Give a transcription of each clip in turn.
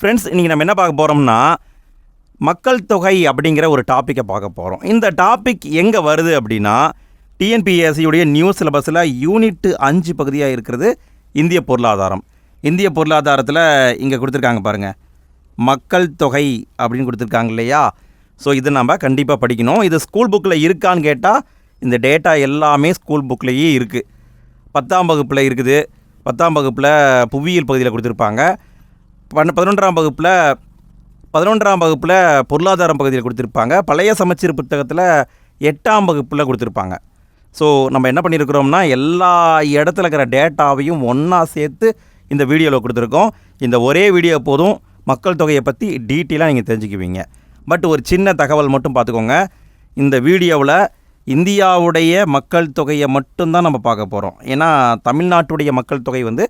Friends இன்றைக்கி நம்ம என்ன பார்க்க போகிறோம்னா மக்கள் தொகை அப்படிங்கிற ஒரு டாப்பிக்கை பார்க்க போகிறோம் இந்த டாபிக் எங்கே வருது அப்படின்னா டிஎன்பிஎஸ்சியுடைய நியூ சிலபஸில் யூனிட் அஞ்சு பகுதியாக இருக்கிறது இந்திய பொருளாதாரம். இந்திய பொருளாதாரத்தில் இங்கே கொடுத்துருக்காங்க பாருங்கள் மக்கள் தொகை அப்படின்னு கொடுத்துருக்காங்க இல்லையா? ஸோ இது நம்ம கண்டிப்பாக படிக்கணும். இது ஸ்கூல் புக்கில் இருக்கான்னு கேட்டால் இந்த டேட்டா எல்லாமே ஸ்கூல் புக்லேயே இருக்குது பத்தாம் வகுப்பில் இருக்குது. பத்தாம் வகுப்பில் புவியியல் பகுதியில் கொடுத்துருப்பாங்க. பன்ன பதினொன்றாம் வகுப்பில் பதினொன்றாம் வகுப்பில் பொருளாதாரம் பகுதியில் கொடுத்துருப்பாங்க. பழைய சமச்சீர் புத்தகத்தில் எட்டாம் வகுப்பில் கொடுத்துருப்பாங்க. ஸோ நம்ம என்ன பண்ணியிருக்கிறோம்னா எல்லா இடத்துல இருக்கிற டேட்டாவையும் ஒன்றா சேர்த்து இந்த வீடியோவில் கொடுத்துருக்கோம். இந்த ஒரே வீடியோ போதும் மக்கள் தொகையை பற்றி டீட்டெயிலாக நீங்கள் தெரிஞ்சுக்குவீங்க. பட் ஒரு சின்ன தகவல் மட்டும் பார்த்துக்கோங்க. இந்த வீடியோவில் இந்தியாவுடைய மக்கள் தொகையை மட்டும்தான் நம்ம பார்க்க போகிறோம் ஏன்னா தமிழ்நாட்டுடைய மக்கள் தொகை வந்து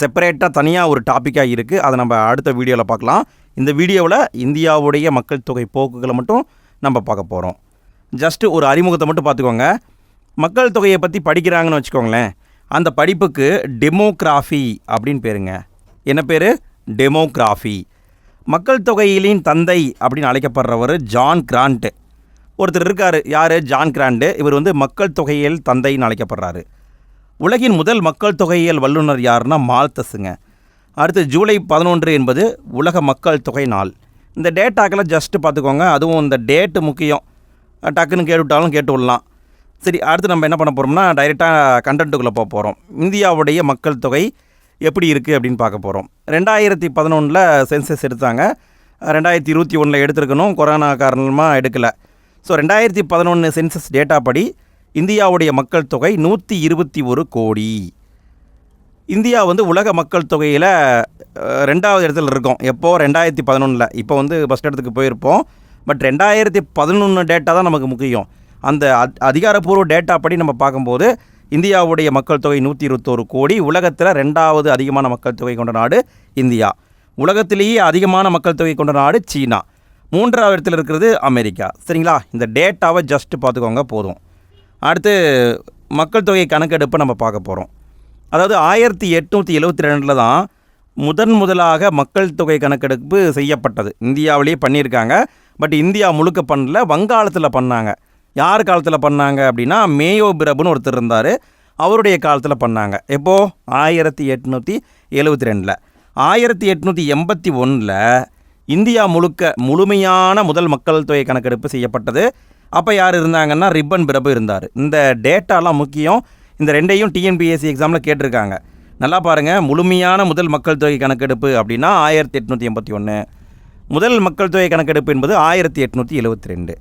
செப்பரேட்டாக தனியாக ஒரு டாப்பிக்காக இருக்குது அதை நம்ம அடுத்த வீடியோவில் பார்க்கலாம். இந்த வீடியோவில் இந்தியாவுடைய மக்கள் தொகை போக்குகளை மட்டும் நம்ம பார்க்க போகிறோம் ஜஸ்ட்டு ஒரு அறிமுகத்தை மட்டும் பார்த்துக்கோங்க. மக்கள் தொகையை பற்றி படிக்கிறாங்கன்னு வச்சுக்கோங்களேன். அந்த படிப்புக்கு டெமோக்ராஃபி அப்படின்னு பேருங்க. என்ன பேர்? டெமோக்ராஃபி மக்கள் தொகையிலின் தந்தை அப்படின்னு அழைக்கப்படுறவர் ஜான் கிராண்ட். ஒருத்தர் இருக்கார். யார்? John Grant. இவர் வந்து மக்கள் தொகையில் தந்தைன்னு அழைக்கப்படுறாரு. உலகின் முதல் மக்கள் தொகையியல் வல்லுநர் யாருன்னா மால்தஸுங்க. அடுத்து ஜூலை பதினொன்று என்பது உலக மக்கள் தொகை நாள். இந்த டேட்டாக்கெல்லாம் ஜஸ்ட்டு பார்த்துக்கோங்க. அதுவும் இந்த டேட்டு முக்கியம். டக்குன்னு கேட்டுவிட்டாலும் கேட்டு விடலாம் சரி அடுத்து நம்ம என்ன பண்ண போகிறோம்னா டைரெக்டாக கண்டென்ட்டுக்குள்ளே போக போகிறோம் இந்தியாவுடைய மக்கள் தொகை எப்படி இருக்குது அப்படின்னு பார்க்க போகிறோம் ரெண்டாயிரத்தி பதினொன்றில் சென்சஸ் எடுத்தாங்க. ரெண்டாயிரத்தி இருபத்தி ஒன்றில் எடுத்திருக்கணும். கொரோனா காரணமாக எடுக்கலை. ஸோ ரெண்டாயிரத்தி பதினொன்று சென்சஸ் டேட்டா படி இந்தியாவுடைய மக்கள் தொகை நூற்றி இருபத்தி ஒரு கோடி. இந்தியா வந்து உலக மக்கள் தொகையில் ரெண்டாவது இடத்துல இருக்கோம். எப்போ? ரெண்டாயிரத்தி பதினொன்றில் இப்போ வந்து ஃபஸ்ட் இடத்துக்கு போயிருப்போம். பட் ரெண்டாயிரத்தி பதினொன்று டேட்டா தான் நமக்கு முக்கியம். அந்த அதிகாரப்பூர்வ டேட்டா படி நம்ம பார்க்கும்போது இந்தியாவுடைய மக்கள் தொகை நூற்றி இருபத்தோரு கோடி. உலகத்தில் ரெண்டாவது அதிகமான மக்கள் தொகை கொண்ட நாடு இந்தியா. உலகத்திலேயே அதிகமான மக்கள் தொகை கொண்ட நாடு சீனா. மூன்றாவது இடத்துல இருக்கிறது அமெரிக்கா. சரிங்களா? இந்த டேட்டாவை ஜஸ்ட்டு பார்த்துக்கோங்க போதும். அடுத்து மக்கள் தொகை கணக்கெடுப்பை நம்ம பார்க்க போகிறோம் அதாவது ஆயிரத்தி எட்நூற்றி எழுவத்தி ரெண்டில் தான் முதன் முதலாக மக்கள் தொகை கணக்கெடுப்பு செய்யப்பட்டது. இந்தியாவிலேயே பண்ணியிருக்காங்க. பட் இந்தியா முழுக்க பண்ணல. வங்காளத்தில் பண்ணாங்க. யார் காலத்தில் பண்ணாங்க அப்படின்னா மேயோ பிரபுன்னு ஒருத்தர் இருந்தார். அவருடைய காலத்தில் பண்ணாங்க. எப்போது ஆயிரத்தி எட்நூற்றி எழுபத்தி ரெண்டில். ஆயிரத்தி எட்நூற்றி எண்பத்தி ஒன்றில் இந்தியா முழுக்க முழுமையான முதல் மக்கள் தொகை கணக்கெடுப்பு செய்யப்பட்டது. அப்போ யார் இருந்தாங்கன்னா ரிப்பன் பிரபு இருந்தார். இந்த டேட்டாலாம் முக்கியம். இந்த ரெண்டையும் டிஎன்பிஎஸ்சி எக்ஸாமில் கேட்டிருக்காங்க. நல்லா பாருங்கள் முழுமையான முதல் மக்கள் தொகை கணக்கெடுப்பு அப்படின்னா ஆயிரத்தி எட்நூற்றி எண்பத்தி ஒன்று முதல் மக்கள் தொகை கணக்கெடுப்பு என்பது ஆயிரத்தி எட்நூற்றி எழுபத்தி ரெண்டு.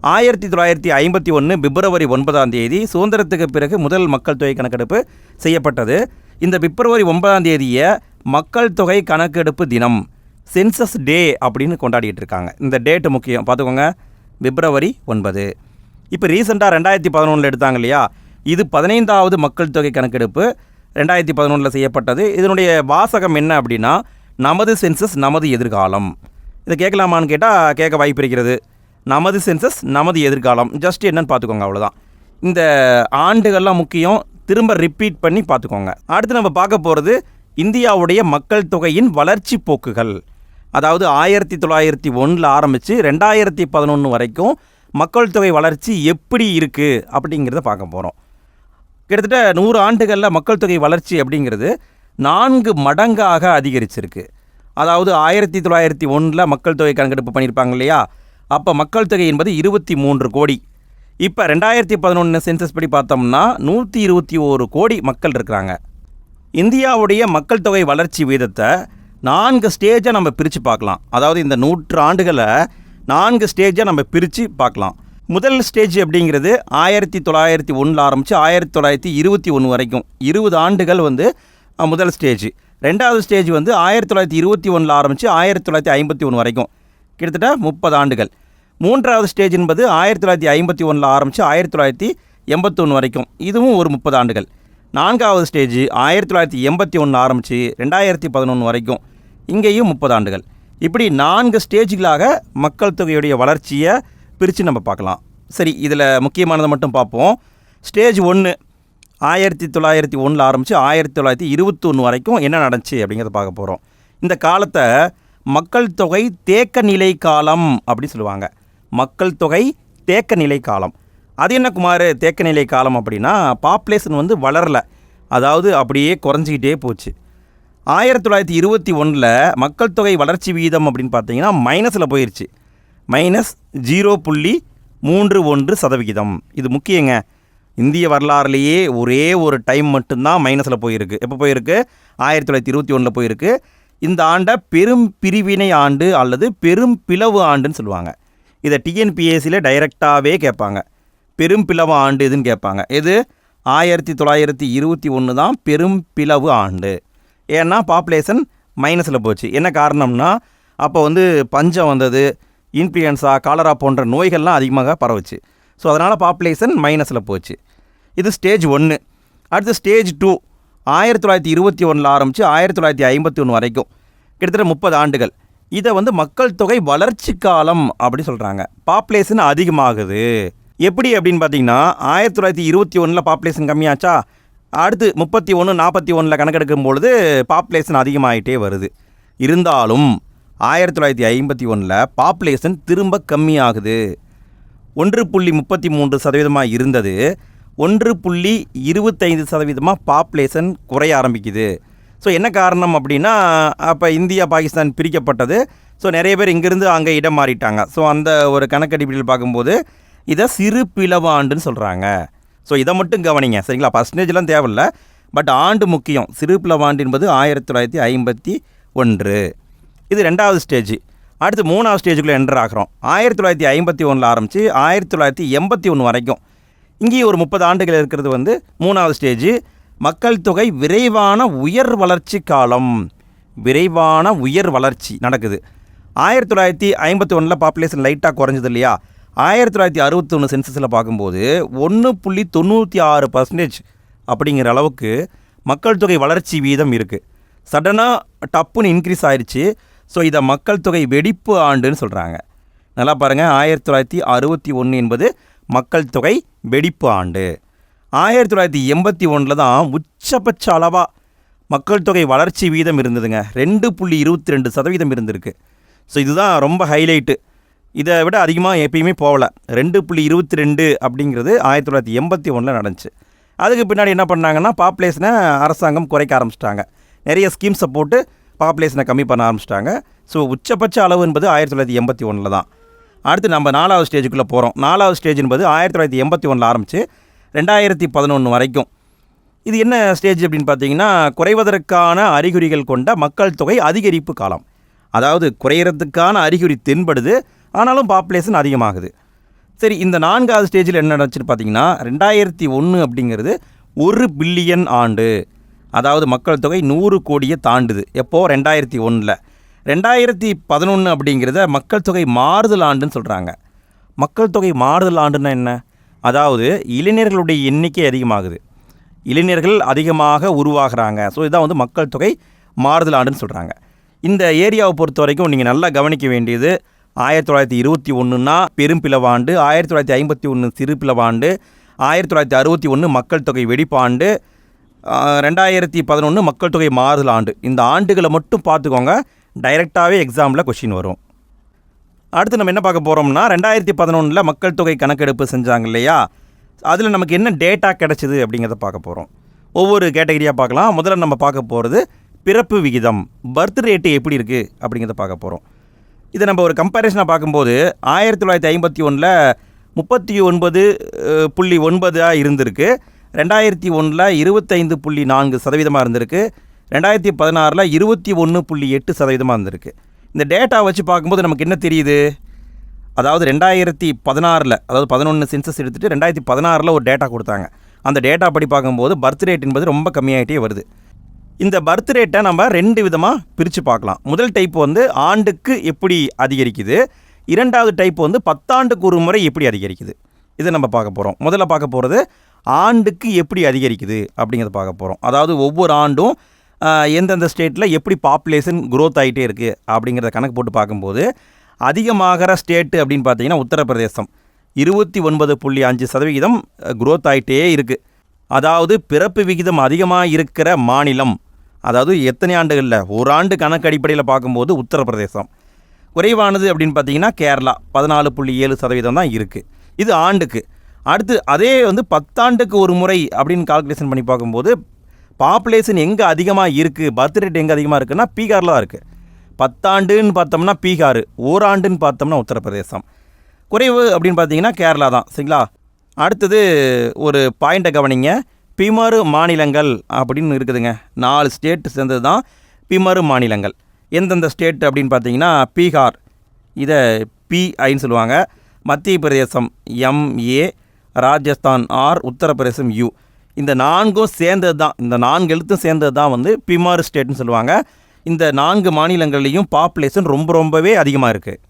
ஆயிரத்தி தொள்ளாயிரத்தி ஐம்பத்தி ஒன்று பிப்ரவரி ஒன்பதாம் தேதி சுதந்திரத்துக்கு பிறகு முதல் மக்கள் தொகை கணக்கெடுப்பு செய்யப்பட்டது. இந்த பிப்ரவரி ஒன்பதாம் தேதியை மக்கள் தொகை கணக்கெடுப்பு தினம் சென்சஸ் டே அப்படின்னு கொண்டாடிட்டு இருக்காங்க. இந்த டேட்டு முக்கியம். பார்த்துக்கோங்க. பிப்ரவரி ஒன்பது. இப்போ ரீசெண்டாக ரெண்டாயிரத்தி பதினொன்றில் எடுத்தாங்க இல்லையா? இது பதினைந்தாவது மக்கள் தொகை கணக்கெடுப்பு. ரெண்டாயிரத்தி பதினொன்றில் செய்யப்பட்டது. இதனுடைய வாசகம் என்ன அப்படின்னா நமது சென்சஸ் நமது எதிர்காலம். இதை கேட்கலாமான்னு கேட்டால் கேட்க வாய்ப்பு இருக்கிறது. நமது சென்சஸ் நமது எதிர்காலம். ஜஸ்ட் என்னன்னு பார்த்துக்கோங்க அவ்வளோதான் இந்த ஆண்டுகள்லாம் முக்கியம். திரும்ப ரிப்பீட் பண்ணி பார்த்துக்கோங்க. அடுத்து நம்ம பார்க்க போகிறது இந்தியாவுடைய மக்கள் தொகையின் வளர்ச்சி போக்குகள். அதாவது ஆயிரத்தி தொள்ளாயிரத்தி ஒன்றில் ஆரம்பித்து ரெண்டாயிரத்தி பதினொன்று வரைக்கும் மக்கள் தொகை வளர்ச்சி எப்படி இருக்குது அப்படிங்கிறத பார்க்க போகிறோம் கிட்டத்தட்ட நூறு ஆண்டுகளில் மக்கள் தொகை வளர்ச்சி அப்படிங்கிறது நான்கு மடங்காக அதிகரிச்சிருக்கு. அதாவது ஆயிரத்தி தொள்ளாயிரத்தி ஒன்றில் மக்கள் தொகை கணக்கெடுப்பு பண்ணியிருப்பாங்க இல்லையா? அப்போ மக்கள் தொகை என்பது இருபத்தி மூன்று கோடி. இப்போ ரெண்டாயிரத்தி பதினொன்று சென்சஸ் படி பார்த்தோம்னா நூற்றி இருபத்தி ஓரு கோடி மக்கள் இருக்கிறாங்க. இந்தியாவுடைய மக்கள் தொகை வளர்ச்சி வீதத்தை நான்கு ஸ்டேஜை நம்ம பிரித்து பார்க்கலாம். அதாவது இந்த நூற்று ஆண்டுகளை நான்கு ஸ்டேஜை நம்ம பிரித்து பார்க்கலாம். முதல் ஸ்டேஜ் அப்படிங்கிறது ஆயிரத்தி தொள்ளாயிரத்தி ஒன்றில் ஆரம்பித்து ஆயிரத்தி தொள்ளாயிரத்தி இருபத்தி ஒன்று வரைக்கும். இருபது ஆண்டுகள் வந்து முதல் ஸ்டேஜ் ரெண்டாவது ஸ்டேஜ் வந்து ஆயிரத்தி தொள்ளாயிரத்தி இருபத்தி ஒன்றில் ஆரம்பித்து ஆயிரத்தி தொள்ளாயிரத்தி ஐம்பத்தி ஒன்று வரைக்கும். கிட்டத்தட்ட முப்பது ஆண்டுகள். மூன்றாவது ஸ்டேஜ் என்பது ஆயிரத்தி தொள்ளாயிரத்தி ஐம்பத்தி ஒன்றில் ஆரம்பித்து ஆயிரத்தி தொள்ளாயிரத்தி எண்பத்தொன்று வரைக்கும். இதுவும் ஒரு முப்பது ஆண்டுகள். நான்காவது ஸ்டேஜ் ஆயிரத்தி தொள்ளாயிரத்தி எண்பத்தி ஒன்று ஆரம்பித்து ரெண்டாயிரத்தி பதினொன்று வரைக்கும். இங்கேயும் முப்பது ஆண்டுகள். இப்படி நான்கு ஸ்டேஜ்களாக மக்கள் தொகையுடைய வளர்ச்சியை பிரித்து நம்ம பார்க்கலாம். சரி இதில் முக்கியமானதை மட்டும் பார்ப்போம். ஸ்டேஜ் ஒன்று ஆயிரத்தி தொள்ளாயிரத்தி ஒன்றில் ஆரம்பித்து ஆயிரத்தி தொள்ளாயிரத்தி இருபத்தொன்று வரைக்கும் என்ன நடந்துச்சு அப்படிங்கிறத பார்க்க போகிறோம் இந்த காலத்தை மக்கள் தொகை தேக்க நிலை காலம் அப்படின்னு சொல்லுவாங்க. மக்கள் தொகை தேக்க நிலை காலம். அது என்ன குமார் தேக்கநிலை காலம் அப்படின்னா பாப்புலேஷன் வந்து வளரல. அதாவது அப்படியே குறைஞ்சிக்கிட்டே போச்சு. ஆயிரத்தி தொள்ளாயிரத்தி இருபத்தி ஒன்றில் மக்கள் தொகை வளர்ச்சி வீதம் அப்படின்னு பார்த்தீங்கன்னா மைனஸில் போயிடுச்சு மைனஸ் ஜீரோ புள்ளி மூன்று ஒன்று சதவிகிதம். இது முக்கியங்க. இந்திய வரலாறுலேயே ஒரே ஒரு டைம் மட்டும்தான் மைனஸில் போயிருக்கு. எப்போ போயிருக்கு? ஆயிரத்தி தொள்ளாயிரத்தி இருபத்தி ஒன்றில் போயிருக்கு. இந்த ஆண்டை பெரும் பிரிவினை ஆண்டு அல்லது பெரும் பிளவு ஆண்டுன்னு சொல்லுவாங்க. இதை டிஎன்பிஎஸ்சியில் டைரெக்டாகவே கேட்பாங்க. பெரும் பிளவு ஆண்டு எதுன்னு கேட்பாங்க. எது? ஆயிரத்தி தொள்ளாயிரத்தி இருபத்தி ஒன்று தான் பெரும் பிளவு ஆண்டு. ஏன்னா பாப்புலேஷன் மைனஸில் போச்சு. என்ன காரணம்னா அப்போ வந்து பஞ்சம் வந்தது இன்ஃப்ளூயன்ஸா காலரா போன்ற நோய்கள்லாம் அதிகமாக பரவுச்சு. ஸோ அதனால் பாப்புலேஷன் மைனஸில் போச்சு. இது ஸ்டேஜ் ஒன்று அடுத்து ஸ்டேஜ் டூ ஆயிரத்தி தொள்ளாயிரத்தி இருபத்தி ஒன்றில் ஆரம்பித்து ஆயிரத்தி தொள்ளாயிரத்தி ஐம்பத்தி ஒன்று வரைக்கும். கிட்டத்தட்ட முப்பது ஆண்டுகள். இதை வந்து மக்கள் தொகை வளர்ச்சி காலம் அப்படி சொல்கிறாங்க பாப்புலேஷன் அதிகமாகுது. எப்படி அப்படின்னு பார்த்தீங்கன்னா ஆயிரத்தி தொள்ளாயிரத்தி இருபத்தி ஒன்றில் பாப்புலேஷன் கம்மியாச்சா? அடுத்து முப்பத்தி ஒன்று நாற்பத்தி ஒன்றில் கணக்கெடுக்கும் பொழுது பாப்புலேஷன் அதிகமாகிட்டே வருது. இருந்தாலும் ஆயிரத்தி தொள்ளாயிரத்தி ஐம்பத்தி ஒன்றில் பாப்புலேஷன் திரும்ப கம்மியாகுது. ஒன்று புள்ளி முப்பத்தி மூன்று சதவீதமாக இருந்தது. ஒன்று புள்ளி இருபத்தைந்து சதவீதமாக பாப்புலேஷன் குறைய ஆரம்பிக்குது. ஸோ என்ன காரணம் அப்படின்னா அப்போ இந்தியா பாகிஸ்தான் பிரிக்கப்பட்டது. ஸோ நிறைய பேர் இங்கேருந்து அங்கே இடம் மாறிட்டாங்க. ஸோ அந்த ஒரு கணக்கடிப்படையில் பார்க்கும்போது இதை சிறு பிளவாண்டுன்னு சொல்கிறாங்க ஸோ இதை மட்டும் கவனிங்க. சரிங்களா? பர்சன்டேஜ்லாம் தேவையில்ல. பட் ஆண்டு முக்கியம். சிறு பிளவாண்டு என்பது ஆயிரத்தி தொள்ளாயிரத்தி ஐம்பத்தி ஒன்று. இது ரெண்டாவது ஸ்டேஜ் அடுத்து மூணாவது ஸ்டேஜுக்குள்ளே என்டர் ஆகிறோம். ஆயிரத்தி தொள்ளாயிரத்தி ஐம்பத்தி ஒன்றில் ஆரம்பித்து ஆயிரத்தி தொள்ளாயிரத்தி எண்பத்தி ஒன்று வரைக்கும். இங்கேயும் ஒரு முப்பது ஆண்டுகள் இருக்கிறது வந்து மூணாவது ஸ்டேஜ் மக்கள் தொகை விரைவான உயர் வளர்ச்சி காலம். விரைவான உயர் வளர்ச்சி நடக்குது. ஆயிரத்தி தொள்ளாயிரத்தி ஐம்பத்தி ஒன்றில் பாப்புலேஷன் லைட்டாக குறைஞ்சது இல்லையா? ஆயிரத்தி தொள்ளாயிரத்தி அறுபத்தொன்று சென்சஸில் பார்க்கும்போது ஒன்று புள்ளி தொண்ணூற்றி ஆறு பர்சன்டேஜ் அப்படிங்கிற அளவுக்கு மக்கள் தொகை வளர்ச்சி வீதம் இருக்குது சடனாக டப்புன்னு இன்க்ரீஸ் ஆயிடுச்சு ஸோ இதை மக்கள் தொகை வெடிப்பு ஆண்டுன்னு சொல்கிறாங்க நல்லா பாருங்கள் ஆயிரத்தி தொள்ளாயிரத்தி அறுபத்தி ஒன்று என்பது மக்கள் தொகை வெடிப்பு ஆண்டு. ஆயிரத்தி தொள்ளாயிரத்தி எண்பத்தி ஒன்றில் தான் உச்சபட்ச அளவாக மக்கள் தொகை வளர்ச்சி வீதம் இருந்ததுங்க. ரெண்டு புள்ளி இருபத்தி ரெண்டு சதவீதம் இருந்திருக்கு. ஸோ இதுதான் ரொம்ப ஹைலைட்டு இதை விட அதிகமாக எப்பயுமே போகலை. ரெண்டு புள்ளி இருபத்தி ரெண்டு அப்படிங்கிறது ஆயிரத்தி தொள்ளாயிரத்தி எண்பத்தி ஒன்றில் நடந்துச்சு. அதுக்கு பின்னாடி என்ன பண்ணாங்கன்னா பாப்புலேஷனை அரசாங்கம் குறைக்க ஆரம்பிச்சிட்டாங்க. நிறைய ஸ்கீம்ஸை போட்டு பாப்புலேஷனை கம்மி பண்ண ஆரம்பிச்சிட்டாங்க. ஸோ உச்சபட்ச அளவு என்பது ஆயிரத்தி தொள்ளாயிரத்தி எண்பத்தி ஒன்றில் தான். அடுத்து நம்ம நாலாவது ஸ்டேஜுக்குள்ளே போகிறோம் நாலாவது ஸ்டேஜ் என்பது ஆயிரத்தி தொள்ளாயிரத்தி எண்பத்தி ஒன்றில் ஆரம்பித்து ரெண்டாயிரத்தி பதினொன்று வரைக்கும். இது என்ன ஸ்டேஜ் அப்படின்னு பார்த்தீங்கன்னா குறைவதற்கான அறிகுறிகள் கொண்ட மக்கள் தொகை அதிகரிப்பு காலம். அதாவது குறையிறதுக்கான அறிகுறி தென்படுது ஆனாலும் பாப்புலேஷன் அதிகமாகுது. சரி இந்த நான்காவது ஸ்டேஜில் என்ன நடந்துச்சுன்னு பார்த்தீங்கன்னா ரெண்டாயிரத்தி ஒன்று அப்படிங்கிறது ஒரு பில்லியன் ஆண்டு. அதாவது மக்கள் தொகை நூறு கோடியை தாண்டுது. எப்போது ரெண்டாயிரத்தி ஒன்றில் ரெண்டாயிரத்தி பதினொன்று அப்படிங்கிறத மக்கள் தொகை மாறுதல் ஆண்டுன்னு சொல்கிறாங்க மக்கள் தொகை மாறுதல் ஆண்டுன்னா என்ன? அதாவது இளைஞர்களுடைய எண்ணிக்கை அதிகமாகுது. இளைஞர்கள் அதிகமாக உருவாகிறாங்க. ஸோ இதான் வந்து மக்கள் தொகை மாறுதல் ஆண்டுன்னு சொல்கிறாங்க இந்த ஏரியாவை பொறுத்த வரைக்கும் நீங்கள் நல்லா கவனிக்க வேண்டியது ஆயிரத்தி தொள்ளாயிரத்தி இருபத்தி ஒன்றுனா பெரும்பிளவாண்டு ஆயிரத்தி தொள்ளாயிரத்தி ஐம்பத்தி ஒன்று சிறுபிளவாண்டு ஆயிரத்தி தொள்ளாயிரத்தி அறுபத்தி ஒன்று மக்கள் தொகை வெடிப்பாண்டு ரெண்டாயிரத்தி பதினொன்று மக்கள் தொகை மாறுதல் ஆண்டு இந்த ஆண்டுகளை மட்டும் பார்த்துக்கோங்க டைரெக்டாகவே எக்ஸாமில் கொஷின் வரும். அடுத்து நம்ம என்ன பார்க்க போகிறோம்னா ரெண்டாயிரத்தி பதினொன்றில் மக்கள் தொகை கணக்கெடுப்பு செஞ்சாங்க இல்லையா? அதில் நமக்கு என்ன டேட்டா கிடைச்சிது அப்படிங்கிறத பார்க்க போகிறோம் ஒவ்வொரு கேட்டகரியாக பார்க்கலாம். முதல்ல நம்ம பார்க்க போகிறது பிறப்பு விகிதம் பர்த் ரேட்டு எப்படி இருக்குது அப்படிங்கிறத பார்க்க போகிறோம் இதை நம்ம ஒரு கம்பேரிசனாக பார்க்கும்போது ஆயிரத்தி தொள்ளாயிரத்தி ஐம்பத்தி ஒன்றில் முப்பத்தி ஒன்பது புள்ளி ஒன்பதாக இருந்திருக்கு. ரெண்டாயிரத்தி ஒன்றில் இருபத்தைந்து புள்ளி நான்கு சதவீதமாக இருந்திருக்கு. ரெண்டாயிரத்தி பதினாறில் இருபத்தி ஒன்று புள்ளி எட்டு சதவீதமாக இருந்திருக்கு. இந்த டேட்டா வச்சு பார்க்கும்போது நமக்கு என்ன தெரியுது? அதாவது ரெண்டாயிரத்தி பதினாறில் அதாவது பதினொன்று சென்சஸ் எடுத்துகிட்டு ரெண்டாயிரத்தி பதினாறில் ஒரு டேட்டா கொடுத்தாங்க. அந்த டேட்டா படி பார்க்கும்போது பர்த் ரேட் என்பது ரொம்ப கம்மியாகிட்டே வருது. இந்த பர்த் ரேட்டை நம்ம ரெண்டு விதமாக பிரித்து பார்க்கலாம். முதல் டைப் வந்து ஆண்டுக்கு எப்படி அதிகரிக்குது? இரண்டாவது டைப் வந்து பத்தாண்டுக்கு ஒரு முறை எப்படி அதிகரிக்குது? இதை நம்ம பார்க்க போகிறோம் முதல்ல பார்க்க போகிறது ஆண்டுக்கு எப்படி அதிகரிக்குது அப்படிங்கிறத பார்க்க போகிறோம் அதாவது ஒவ்வொரு ஆண்டும் எந்தெந்த ஸ்டேட்டில் எப்படி பாப்புலேஷன் க்ரோத் ஆகிட்டே இருக்குது அப்படிங்கிறத கணக்கு போட்டு பார்க்கும்போது அதிகமாகிற ஸ்டேட்டு அப்படின்னு பார்த்தீங்கன்னா உத்தரப்பிரதேசம். இருபத்தி ஒன்பது புள்ளி அஞ்சு சதவிகிதம் க்ரோத் ஆகிட்டே இருக்குது அதாவது பிறப்பு விகிதம் அதிகமாக இருக்கிற மாநிலம் அதாவது எத்தனை ஆண்டுகளில்? ஒரு ஆண்டு கணக்கு அடிப்படையில் பார்க்கும்போது உத்தரப்பிரதேசம். குறைவானது அப்படின்னு பார்த்தீங்கன்னா கேரளா. பதினாலு புள்ளி ஏழு சதவீதம் தான் இருக்குது இது ஆண்டுக்கு. அடுத்து அதே வந்து பத்தாண்டுக்கு ஒரு முறை அப்படின்னு கால்குலேஷன் பண்ணி பார்க்கும்போது பாப்புலேஷன் எங்கே அதிகமாக இருக்குது பர்த் ரேட் எங்கே அதிகமாக இருக்குன்னா பீகாரில் தான் இருக்குது பத்தாண்டுன்னு பார்த்தோம்னா பீகார். ஓராண்டுன்னு பார்த்தோம்னா உத்தரப்பிரதேசம். குறைவு அப்படின்னு பார்த்தீங்கன்னா கேரளா தான். சரிங்களா? அடுத்தது ஒரு பாயிண்ட்டை கவனிங்க. பிமறு மாநிலங்கள் அப்படின்னு இருக்குதுங்க. நாலு ஸ்டேட் சேர்ந்தது தான் பிமறு மாநிலங்கள். எந்தெந்த ஸ்டேட் அப்படின்னு பார்த்தீங்கன்னா பீகார். இதை பிஐன்னு சொல்லுவாங்க. Madhya Pradesh M A Rajasthan R Uttar Pradesh U. இந்த நான்கும் சேர்ந்தது தான் இந்த நான்கு எழுத்தும் சேர்ந்தது தான் வந்து பிமார் ஸ்டேட்னு சொல்லுவாங்க. இந்த நான்கு மாநிலங்கள்லேயும் பாப்புலேஷன் ரொம்ப ரொம்பவே அதிகமாக இருக்குது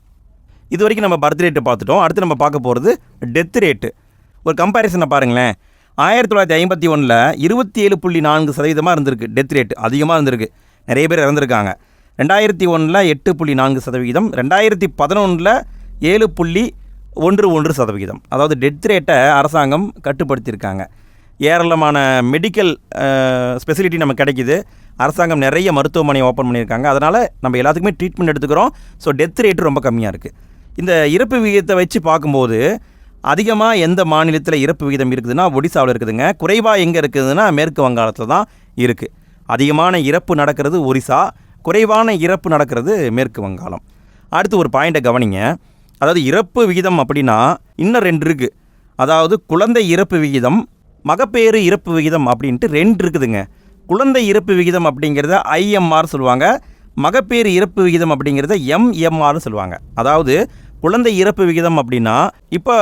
இது வரைக்கும் நம்ம பர்த் ரேட்டு பார்த்துட்டோம். அடுத்து நம்ம பார்க்க போகிறது டெத் ரேட்டு ஒரு கம்பேரிசனை பாருங்களேன். ஆயிரத்தி தொள்ளாயிரத்தி ஐம்பத்தி ஒன்றில் இருபத்தி ஏழு புள்ளி நான்கு சதவீதமாக இருந்திருக்கு டெத் ரேட் அதிகமாக இருந்திருக்கு. நிறைய பேர் இறந்துருக்காங்க. ரெண்டாயிரத்தி ஒன்றில் எட்டு புள்ளி நான்கு சதவீதம். ரெண்டாயிரத்தி பதினொன்றில் ஏழு புள்ளி ஒன்று ஒன்று சதவிகிதம் அதாவது டெத் ரேட்டை அரசாங்கம் கட்டுப்படுத்தியிருக்காங்க. ஏராளமான மெடிக்கல் ஸ்பெசிலிட்டி நமக்கு கிடைக்குது. அரசாங்கம் நிறைய மருத்துவமனை ஓப்பன் பண்ணியிருக்காங்க. அதனால் நம்ம எல்லாத்துக்குமே ட்ரீட்மெண்ட் எடுத்துக்கிறோம். ஸோ டெத் ரேட்டு ரொம்ப கம்மியாக இருக்குது இந்த இறப்பு விகிதத்தை வச்சு பார்க்கும்போது அதிகமாக எந்த மாநிலத்தில் இறப்பு விகிதம் இருக்குதுன்னா ஒடிசாவில் இருக்குதுங்க. குறைவாக எங்கே இருக்குதுன்னா மேற்கு வங்காளத்தில் தான் இருக்குது அதிகமான இறப்பு நடக்கிறது ஒரிசா குறைவான இறப்பு நடக்கிறது மேற்கு வங்காளம். அடுத்து ஒரு பாயிண்ட்டை கவனிங்க. அதாவது இறப்பு விகிதம் அப்படின்னா இன்னும் ரெண்டு இருக்குது அதாவது குழந்தை இறப்பு விகிதம் மகப்பேறு இறப்பு விகிதம் அப்படின்ட்டு ரெண்டு இருக்குதுங்க. குழந்தை இறப்பு விகிதம் அப்படிங்கிறத ஐஎம்ஆர் சொல்லுவாங்க. மகப்பேறு இறப்பு விகிதம் அப்படிங்கிறத எம்எம்ஆர்னு சொல்லுவாங்க. அதாவது குழந்தை இறப்பு விகிதம் அப்படின்னா இப்போ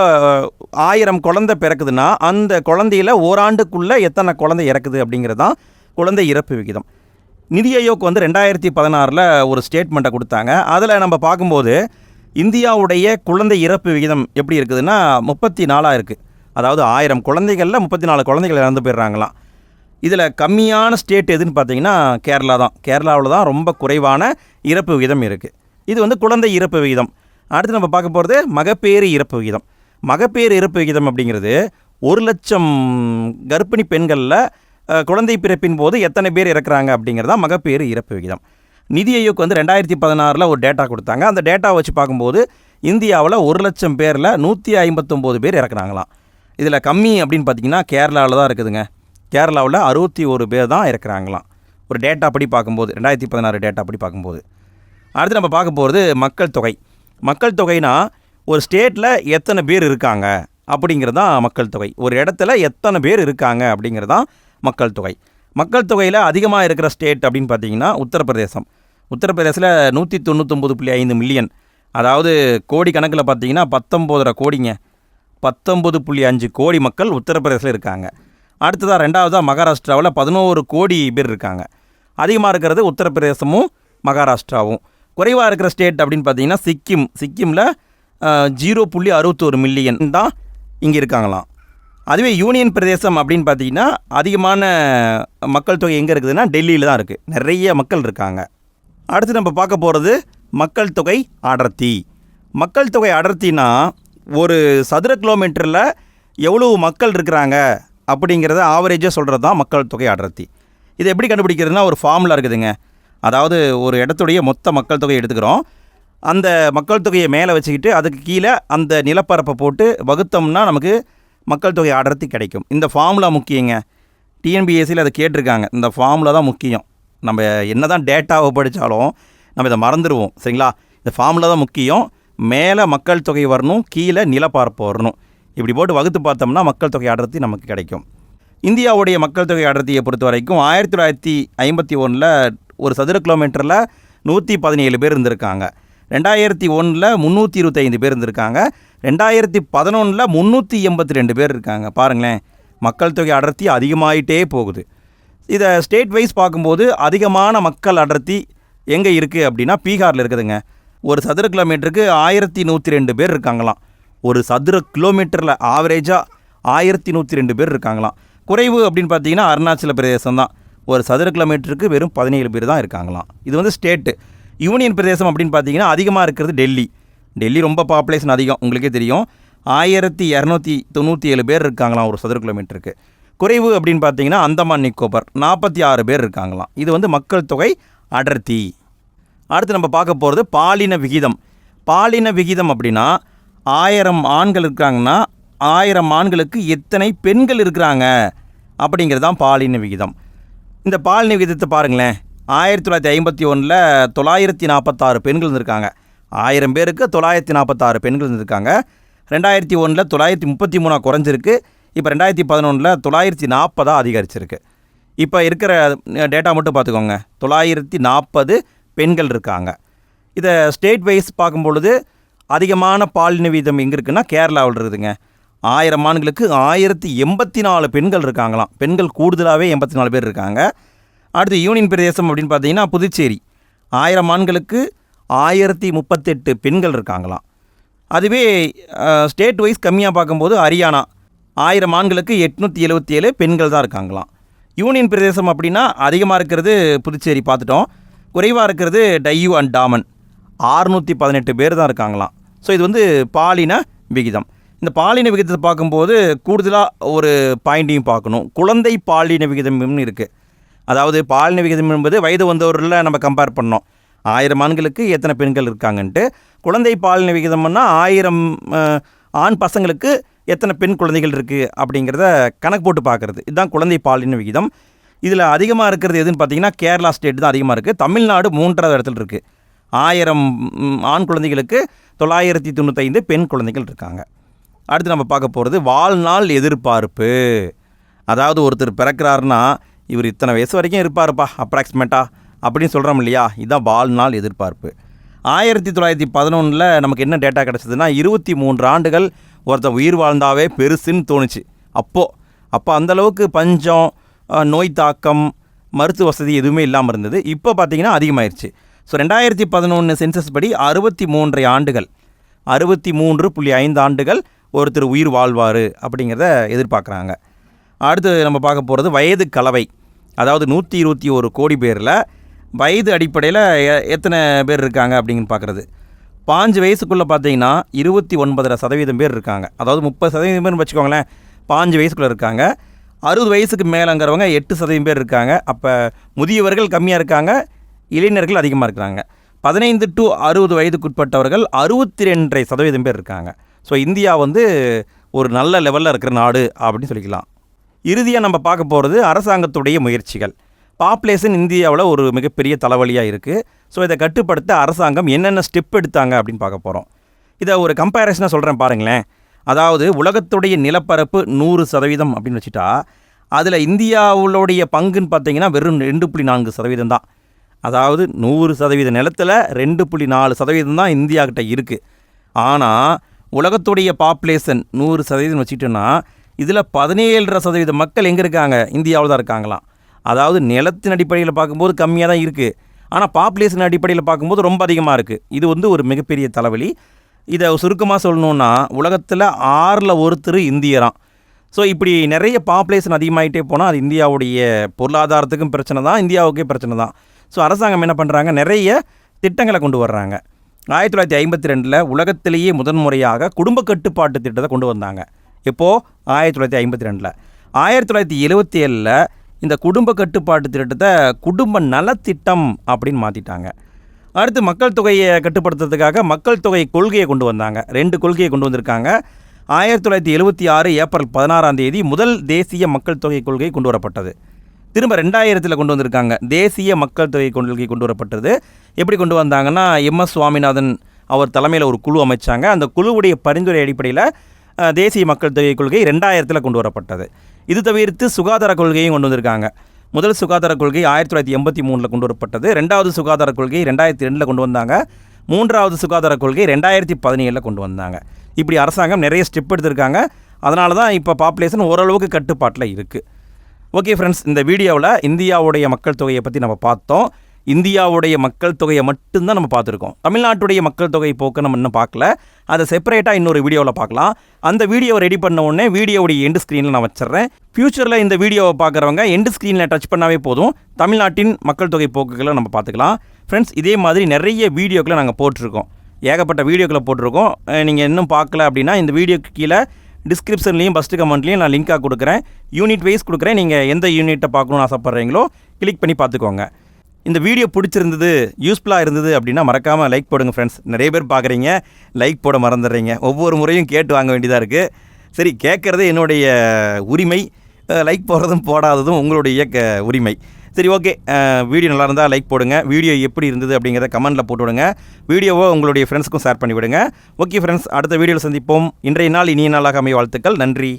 ஆயிரம் குழந்தை பிறக்குதுன்னா அந்த குழந்தையில ஓராண்டுக்குள்ளே எத்தனை குழந்தை இறக்குது அப்படிங்கிறது தான் குழந்தை இறப்பு விகிதம். நிதி ஆயோக் வந்து ரெண்டாயிரத்தி பதினாறில் ஒரு ஸ்டேட்மெண்ட்டை கொடுத்தாங்க. அதில் நம்ம பார்க்கும்போது இந்தியாவுடைய குழந்தை இறப்பு விகிதம் எப்படி இருக்குதுன்னா முப்பத்தி நாலாக இருக்குது அதாவது ஆயிரம் குழந்தைகளில் முப்பத்தி நாலு குழந்தைகள் இறந்து போயிடுறாங்களாம். இதில் கம்மியான ஸ்டேட் எதுன்னு பார்த்தீங்கன்னா கேரளா தான். கேரளாவில் தான் ரொம்ப குறைவான இறப்பு விகிதம் இருக்குது இது வந்து குழந்தை இறப்பு விகிதம். அடுத்து நம்ம பார்க்க போகிறது மகப்பேறு இறப்பு விகிதம். மகப்பேறு இறப்பு விகிதம் அப்படிங்கிறது ஒரு லட்சம் கர்ப்பிணி பெண்களில் குழந்தை பிறப்பின் போது எத்தனை பேர் இறக்குறாங்க அப்படிங்கிறது தான் மகப்பேறு இறப்பு விகிதம். நிதி ஆயோக் வந்து ரெண்டாயிரத்தி பதினாறில் ஒரு டேட்டா கொடுத்தாங்க. அந்த டேட்டாவை வச்சு பார்க்கும்போது இந்தியாவில் ஒரு லட்சம் பேரில் நூற்றி ஐம்பத்தொம்போது பேர் இறக்குறாங்களாம். இதில் கம்மி அப்படின்னு பார்த்தீங்கன்னா கேரளாவில் தான் இருக்குதுங்க. கேரளாவில் அறுபத்தி ஒரு பேர் தான் இறக்குறாங்களாம். ஒரு டேட்டா படி பார்க்கும்போது ரெண்டாயிரத்தி பதினாறு டேட்டா படி பார்க்கும்போது. அடுத்து நம்ம பார்க்க போகிறது மக்கள் தொகை. மக்கள் தொகைனா ஒரு ஸ்டேட்டில் எத்தனை பேர் இருக்காங்க அப்படிங்கிறது தான் மக்கள் தொகை ஒரு இடத்துல எத்தனை பேர் இருக்காங்க அப்படிங்கிறது தான் மக்கள் தொகை மக்கள் தொகையில் அதிகமாக இருக்கிற ஸ்டேட் அப்படின்னு பார்த்தீங்கன்னா உத்தரப்பிரதேசம். உத்தரப்பிரதேசில் நூற்றி தொண்ணூத்தொம்பது புள்ளி ஐந்து மில்லியன். அதாவது கோடி கணக்கில் பார்த்தீங்கன்னா பத்தொம்போதரை கோடிங்க. பத்தொம்பது புள்ளி அஞ்சு கோடி மக்கள் உத்தரப்பிரதேசில் இருக்காங்க. அடுத்ததாக ரெண்டாவதாக மகாராஷ்டிராவில் பதினோரு கோடி பேர் இருக்காங்க. அதிகமாக இருக்கிறது உத்தரப்பிரதேசமும் மகாராஷ்டிராவும். குறைவாக இருக்கிற ஸ்டேட் அப்படின்னு பார்த்தீங்கன்னா சிக்கிம் சிக்கிமில் ஜீரோ புள்ளி அறுபத்தோரு மில்லியன் தான் இங்கே இருக்காங்களாம். அதுவே யூனியன் பிரதேசம் அப்படின்னு பார்த்தீங்கன்னா அதிகமான மக்கள் தொகை எங்கே இருக்குதுன்னா டெல்லியில் தான் இருக்குது நிறைய மக்கள் இருக்காங்க. அடுத்து நம்ம பார்க்க போகிறது மக்கள் தொகை அடர்த்தி. மக்கள் தொகை அடர்த்தினா ஒரு சதுர கிலோமீட்டரில் எவ்வளவு மக்கள் இருக்கிறாங்க அப்படிங்கிறத ஆவரேஜாக சொல்கிறது தான் மக்கள் தொகை அடர்த்தி. இதை எப்படி கண்டுபிடிக்கிறதுனா ஒரு ஃபார்முலா இருக்குதுங்க. அதாவது ஒரு இடத்துடைய மொத்த மக்கள் தொகையை எடுத்துக்கிறோம். அந்த மக்கள் தொகையை மேலே வச்சுக்கிட்டு அதுக்கு கீழே அந்த நிலப்பரப்பை போட்டு வகுத்தோம்னா நமக்கு மக்கள் தொகை அடர்த்தி கிடைக்கும். இந்த ஃபார்முலா முக்கியங்க. டிஎன்பிஎஸ்சியில் அதை கேட்டிருக்காங்க. இந்த ஃபார்முலா தான் முக்கியம். நம்ம என்ன தான் டேட்டாவை படித்தாலும் நம்ம இதை மறந்துடுவோம். சரிங்களா? இந்த ஃபார்முலா தான் முக்கியம். மேலே மக்கள் தொகை வரணும் கீழே நிலப்பரப்பு வரணும். இப்படி போட்டு வகுத்து பார்த்தோம்னா மக்கள் தொகை அடர்த்தி நமக்கு கிடைக்கும். இந்தியாவுடைய மக்கள் தொகை அடர்த்தியை பொறுத்த வரைக்கும் ஆயிரத்தி தொள்ளாயிரத்தி ஐம்பத்தி ஒன்றில் ஒரு சதுர கிலோமீட்டரில் நூற்றி பதினேழு பேர் இருந்திருக்காங்க. ரெண்டாயிரத்தி ஒன்றில் முந்நூற்றி இருபத்தைந்து பேர் இருந்திருக்காங்க. ரெண்டாயிரத்தி பதினொன்றில் முந்நூற்றி எண்பத்தி ரெண்டு பேர் இருக்காங்க. பாருங்களேன் மக்கள் தொகை அடர்த்தி அதிகமாயிட்டே போகுது. இதை ஸ்டேட் வைஸ் பார்க்கும்போது அதிகமான மக்கள் அடர்த்தி எங்கே இருக்குது அப்படின்னா பீகாரில் இருக்குதுங்க. ஒரு சதுர கிலோமீட்டருக்கு ஆயிரத்தி நூற்றி ரெண்டு பேர் இருக்காங்களாம். ஒரு சதுர கிலோமீட்டரில் ஆவரேஜாக ஆயிரத்தி நூற்றி ரெண்டு பேர் இருக்காங்களாம். குறைவு அப்படின்னு பார்த்தீங்கன்னா அருணாச்சல பிரதேசம் தான் ஒரு சதுர கிலோமீட்டருக்கு வெறும் பதினேழு பேர் தான் இருக்காங்களாம். இது வந்து ஸ்டேட்டு. யூனியன் பிரதேசம் அப்படின்னு பார்த்தீங்கன்னா அதிகமாக இருக்கிறது டெல்லி. டெல்லி ரொம்ப பாப்புலேஷன் அதிகம் உங்களுக்கே தெரியும். ஆயிரத்தி இரநூத்தி தொண்ணூற்றி ஏழு பேர் இருக்காங்களாம் ஒரு சதுர கிலோமீட்டருக்கு. குறைவு அப்படின்னு பார்த்தீங்கன்னா அந்தமான் நிக்கோபர் நாற்பத்தி ஆறு பேர் இருக்காங்களாம். இது வந்து மக்கள் தொகை அடர்த்தி. அடுத்து நம்ம பார்க்க போகிறது பாலின விகிதம். பாலின விகிதம் அப்படின்னா ஆயிரம் ஆண்கள் இருக்காங்கன்னா ஆயிரம் ஆண்களுக்கு எத்தனை பெண்கள் இருக்கிறாங்க? அப்படிங்கிறது தான் பாலின விகிதம். இந்த பால் விகிதத்தை பாருங்களேன். ஆயிரத்தி தொள்ளாயிரத்தி ஐம்பத்தி ஒன்றில் தொள்ளாயிரத்தி நாற்பத்தாறு பெண்கள் இருந்திருக்காங்க. ஆயிரம் பேருக்கு தொள்ளாயிரத்தி நாற்பத்தாறு பெண்கள் இருந்திருக்காங்க. ரெண்டாயிரத்தி ஒன்றில் தொள்ளாயிரத்தி முப்பத்தி மூணாக குறைஞ்சிருக்கு. இப்போ ரெண்டாயிரத்தி பதினொன்றில் தொள்ளாயிரத்தி நாற்பதாக அதிகரிச்சிருக்கு. இப்போ இருக்கிற டேட்டா மட்டும் பார்த்துக்கோங்க. தொள்ளாயிரத்தி நாற்பது பெண்கள் இருக்காங்க. இதை ஸ்டேட் வைஸ் பார்க்கும்பொழுது அதிகமான பாலின வீதம் எங்கே இருக்குன்னா கேரளாவில் இருக்குதுங்க. ஆயிரம் ஆண்களுக்கு ஆயிரத்தி எண்பத்தி நாலு பெண்கள் இருக்காங்களாம். பெண்கள் கூடுதலாகவே எண்பத்தி நாலு பேர் இருக்காங்க. அடுத்து யூனியன் பிரதேசம் அப்படின்னு பார்த்தீங்கன்னா புதுச்சேரி. ஆயிரம் ஆண்களுக்கு ஆயிரத்தி முப்பத்தெட்டு பெண்கள் இருக்காங்களாம். அதுவே ஸ்டேட் வைஸ் கம்மியாக பார்க்கும்போது ஹரியானா ஆயிரம் ஆண்களுக்கு எட்நூற்றி எழுபத்தி ஏழு பெண்கள் தான் இருக்காங்களாம். யூனியன் பிரதேசம் அப்படின்னா அதிகமாக இருக்கிறது புதுச்சேரி பார்த்துட்டோம். குறைவாக இருக்கிறது டையூ அண்ட் டாமன். ஆறுநூற்றி பதினெட்டு பேர் தான் இருக்காங்களாம். ஸோ இது வந்து பாலின விகிதம். இந்த பாலின விகிதத்தை பார்க்கும்போது கூடுதலாக ஒரு பாயிண்ட்டையும் பார்க்கணும். குழந்தை பாலின விகிதம்னு இருக்குது அதாவது பாலின விகிதம் என்பது வயது வந்தவரில் நம்ம கம்பேர் பண்ணோம். ஆயிரம் ஆண்களுக்கு எத்தனை பெண்கள் இருக்காங்கன்ட்டு. குழந்தை பாலின விகிதம்னா ஆயிரம் ஆண் பசங்களுக்கு எத்தனை பெண் குழந்தைகள் இருக்குது அப்படிங்கிறத கணக்கு போட்டு பார்க்குறது. இதுதான் குழந்தை பாலின விகிதம். இதில் அதிகமாக இருக்கிறது எதுன்னு பார்த்தீங்கன்னா கேரளா ஸ்டேட் தான் அதிகமாக இருக்குது தமிழ்நாடு மூன்றாவது இடத்துல இருக்குது ஆயிரம் ஆண் குழந்தைகளுக்கு தொள்ளாயிரத்தி தொண்ணூத்தைந்து பெண் குழந்தைகள் இருக்காங்க. அடுத்து நம்ம பார்க்க போகிறது வாழ்நாள் எதிர்பார்ப்பு. அதாவது ஒருத்தர் பிறக்கிறாருன்னா இவர் இத்தனை வயசு வரைக்கும் இருப்பார்ப்பா அப்ராக்சிமேட்டாக அப்படின்னு சொல்கிறோம் இல்லையா? இதுதான் வாழ்நாள் எதிர்பார்ப்பு. ஆயிரத்தி தொள்ளாயிரத்தி பதினொன்றில் நமக்கு என்ன டேட்டா கிடச்சதுன்னா இருபத்தி மூன்று ஆண்டுகள் ஒருத்தர் உயிர் வாழ்ந்தாவே பெருசுன்னு தோணுச்சு. அப்போது அப்போ அந்தளவுக்கு பஞ்சம் நோய் தாக்கம் மருத்துவ வசதி எதுவுமே இல்லாமல் இருந்தது. இப்போ பார்த்தீங்கன்னா அதிகமாயிருச்சு. ஸோ ரெண்டாயிரத்தி பதினொன்று சென்சஸ் படி அறுபத்தி மூன்றரை ஆண்டுகள். அறுபத்தி மூன்று புள்ளி ஐந்து ஆண்டுகள் ஒருத்தர் உயிர் வாழ்வார் அப்படிங்கிறத எதிர்பார்க்குறாங்க. அடுத்து நம்ம பார்க்க போகிறது வயது கலவை. அதாவது நூற்றி இருபத்தி ஒரு கோடி பேரில் வயது அடிப்படையில் எ- எத்தனை பேர் இருக்காங்க அப்படின்னு பார்க்குறது. பாஞ்சு வயசுக்குள்ளே பார்த்தீங்கன்னா இருபத்தி ஒன்பதரை சதவீதம் பேர் இருக்காங்க. அதாவது முப்பது சதவீதம் பேர்னு வச்சுக்கோங்களேன். பாஞ்சு வயசுக்குள்ளே இருக்காங்க. அறுபது வயசுக்கு மேலேங்கிறவங்க எட்டு சதவீதம் பேர் இருக்காங்க. அப்போ முதியவர்கள் கம்மியாக இருக்காங்க. இளைஞர்கள் அதிகமாக இருக்கிறாங்க. பதினைந்து டு அறுபது வயதுக்குட்பட்டவர்கள் அறுபத்தி ரெண்டரை சதவீதம் பேர் இருக்காங்க. ஸோ இந்தியா வந்து ஒரு நல்ல லெவலில் இருக்கிற நாடு அப்படின்னு சொல்லிக்கலாம். இறுதியாக நம்ம பார்க்க போகிறது அரசாங்கத்துடைய முயற்சிகள். பாப்புலேஷன் இந்தியாவில் ஒரு மிகப்பெரிய தலைவலியாக இருக்குது ஸோ இதை கட்டுப்படுத்த அரசாங்கம் என்னென்ன ஸ்டெப் எடுத்தாங்க அப்படின்னு பார்க்க போகிறோம் இதை ஒரு கம்பேரிசனாக சொல்கிறேன் பாருங்களேன். அதாவது உலகத்துடைய நிலப்பரப்பு நூறு சதவீதம் அப்படின்னு வச்சுட்டா அதில் இந்தியாவுடைய பங்குன்னு பார்த்தீங்கன்னா வெறும் ரெண்டு புள்ளி நான்கு சதவீதம் தான். அதாவது நூறு சதவீத நிலத்தில் ரெண்டு புள்ளி நாலு சதவீதம் தான் இந்தியாக்கிட்ட இருக்குது ஆனால் உலகத்துடைய பாப்புலேஷன் நூறு சதவீதம் வச்சுக்கிட்டோன்னா இதில் பதினேழரை சதவீத மக்கள் எங்கே இருக்காங்க? இந்தியாவில் தான் இருக்காங்களாம். அதாவது நிலத்தின் அடிப்படையில் பார்க்கும்போது கம்மியாக தான் இருக்குது ஆனால் பாப்புலேஷன் அடிப்படையில் பார்க்கும்போது ரொம்ப அதிகமாக இருக்குது இது வந்து ஒரு மிகப்பெரிய தலைவலி. இதை சுருக்கமாக சொல்லணுன்னா உலகத்தில் ஆறில் ஒருத்தர் இந்தியராம். ஸோ இப்படி நிறைய பாப்புலேஷன் அதிகமாகிட்டே போனால் அது இந்தியாவுடைய பொருளாதாரத்துக்கும் பிரச்சனை தான் இந்தியாவுக்கே பிரச்சனை தான். ஸோ அரசாங்கம் என்ன பண்ணுறாங்க நிறைய திட்டங்களை கொண்டு வர்றாங்க. ஆயிரத்தி தொள்ளாயிரத்தி ஐம்பத்தி ரெண்டில் உலகத்திலேயே முதன்முறையாக குடும்ப கட்டுப்பாட்டு திட்டத்தை கொண்டு வந்தாங்க. இப்போது ஆயிரத்தி தொள்ளாயிரத்தி ஐம்பத்தி ரெண்டில். ஆயிரத்தி தொள்ளாயிரத்தி எழுபத்தி ஏழில் இந்த குடும்ப கட்டுப்பாட்டு திட்டத்தை குடும்ப நலத்திட்டம் அப்படின்னு மாற்றிட்டாங்க அடுத்து மக்கள் தொகையை கட்டுப்படுத்துறதுக்காக மக்கள் தொகை கொள்கையை கொண்டு வந்தாங்க. ரெண்டு கொள்கையை கொண்டு வந்திருக்காங்க. ஆயிரத்தி தொள்ளாயிரத்தி எழுபத்தி ஆறு ஏப்ரல் பதினாறாம் தேதி முதல் தேசிய மக்கள் தொகை கொள்கை கொண்டு வரப்பட்டது. திரும்ப ரெண்டாயிரத்தில் கொண்டு வந்திருக்காங்க. தேசிய மக்கள் தொகை கொள்கை கொண்டு வரப்பட்டது. எப்படி கொண்டு வந்தாங்கன்னா எம்எஸ் சுவாமிநாதன் அவர் தலைமையில் ஒரு குழு அமைச்சாங்க. அந்த குழுவுடைய பரிந்துரை அடிப்படையில் தேசிய மக்கள் தொகை கொள்கை ரெண்டாயிரத்தில் கொண்டு வரப்பட்டது. இது தவிர்த்து சுகாதார கொள்கையும் கொண்டு வந்திருக்காங்க. முதல் சுகாதார கொள்கை ஆயிரத்தி தொள்ளாயிரத்தி எண்பத்தி மூணில் கொண்டு வரப்பட்டது. ரெண்டாவது சுகாதார கொள்கை ரெண்டாயிரத்தி ரெண்டில் கொண்டு வந்தாங்க. மூன்றாவது சுகாதார கொள்கை ரெண்டாயிரத்தி பதினேழில் கொண்டு வந்தாங்க. இப்படி அரசாங்கம் நிறைய ஸ்டெப் எடுத்திருக்காங்க. அதனால தான் இப்போ பாப்புலேஷன் ஓரளவுக்கு கட்டுப்பாட்டில் இருக்குது ஓகே ஃப்ரெண்ட்ஸ் இந்த வீடியோவில் இந்தியாவுடைய மக்கள் தொகையை பற்றி நம்ம பார்த்தோம். இந்தியாவுடைய மக்கள் தொகையை மட்டும்தான் நம்ம பார்த்துருக்கோம். தமிழ்நாட்டுடைய மக்கள் தொகை போக்கு நம்ம இன்னும் பார்க்கல. அதை செப்பரேட்டாக இன்னொரு வீடியோவில் பார்க்கலாம். அந்த வீடியோவை ரெடி பண்ண உடனே வீடியோவுடைய எண்டு ஸ்க்ரீனில் நான் வச்சிடுறேன். ஃப்யூச்சரில் இந்த வீடியோவை பார்க்குறவங்க எண்டு ஸ்க்ரீனில் டச் பண்ணாவே போதும். தமிழ்நாட்டின் மக்கள் தொகை போக்குகளை நம்ம பார்த்துக்கலாம். ஃப்ரெண்ட்ஸ் இதே மாதிரி நிறைய வீடியோக்களை நாங்கள் போட்டிருக்கோம். ஏகப்பட்ட வீடியோக்களை போட்டிருக்கோம். நீங்கள் இன்னும் பார்க்கல அப்படின்னா இந்த வீடியோக்கு கீழே டிஸ்கிரிப்ஷன்லையும் ஃபஸ்ட்டு கமெண்ட்லேயும் நான் லிங்காக கொடுக்குறேன். யூனிட் வைஸ் கொடுக்குறேன். நீங்கள் எந்த யூனிட்டை பார்க்கணும்னு ஆசைப்பட்றீங்களோ கிளிக் பண்ணி பார்த்துக்கோங்க. இந்த வீடியோ பிடிச்சிருந்தது யூஸ்ஃபுல்லாக இருந்தது அப்படின்னா மறக்காமல் லைக் போடுங்க ஃப்ரெண்ட்ஸ் நிறைய பேர் பார்க்குறீங்க. லைக் போட மறந்துடுறீங்க. ஒவ்வொரு முறையும் கேட்டு வாங்க வேண்டியதாக இருக்குது சரி கேட்குறது என்னுடைய உரிமை. லைக் போடுறதும் போடாததும் உங்களுடைய க உரிமை. சரி ஓகே வீடியோ நல்லா இருந்தால் லைக் போடுங்க. வீடியோ எப்படி இருந்தது அப்படிங்கிறத கமெண்ட்டில் போட்டு விடுங்க. வீடியோவை உங்களுடைய ஃப்ரெண்ட்ஸ்க்கும் ஷேர் பண்ணி விடுங்க ஓகே ஃப்ரெண்ட்ஸ் அடுத்த வீடியோவில் சந்திப்போம். இன்றைய நாள் இனிய நாளாக அமைய வாழ்த்துக்கள். நன்றி.